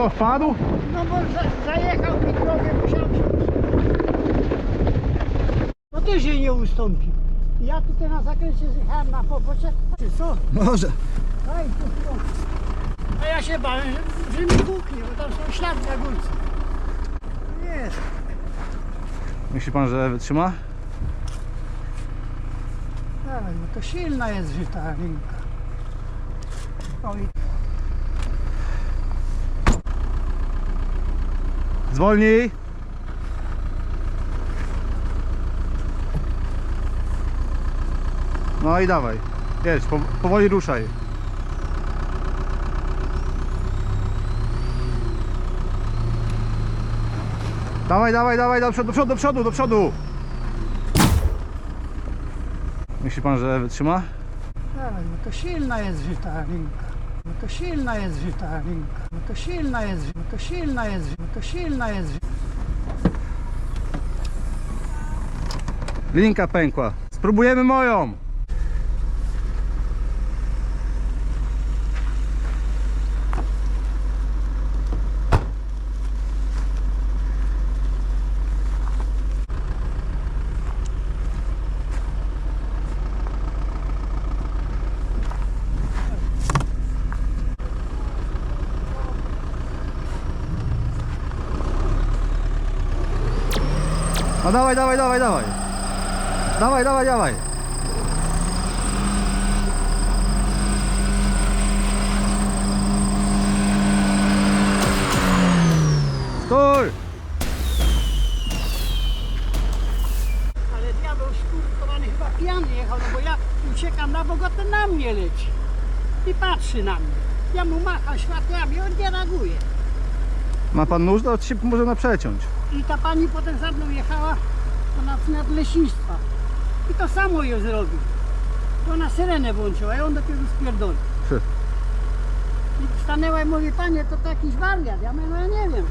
co, wpadł? No bo za, zajechał mi drogę, musiałem się No też jej nie ustąpił. Ja tutaj na zakręcie zjechałem na pobocze. Ty co? Może. Daj tu stąd. A ja się bałem, że, że mi buknie, bo tam są ślady na górce. Jest. Myśli pan, że wytrzyma? Tak, no to silna jest żyta rynka. Oj, Zwolnij. No i dawaj. Jedź, po, powoli ruszaj. Dawaj, dawaj, dawaj, do przodu, do przodu, do przodu, do przodu. Myśli pan, że wytrzyma? tak, no to silna jest żyta rynka. No to silna jest żyta rynka. No to silna jest, no to silna jest, no to silna jest. Linka pękła. Spróbujemy moją. No dawaj, dawaj, dawaj, dawaj. Dawaj, dawaj, dawaj. Stój! Ale diabeł skurkowany chyba pijany jechał, no bo ja uciekam na bok, ten na mnie leci. I patrzy na mnie. Ja mu macham światłami, on nie reaguje. Ma pan nóż? To się można przeciąć. I ta pani potem za mną jechała nad leśnictwa. I to samo ją zrobił. To ona syrenę włączyła i on dopiero spierdolił. Przy. I stanęła i mówi, panie, to, to jakiś wariat. Ja mówię, no ja nie wiem.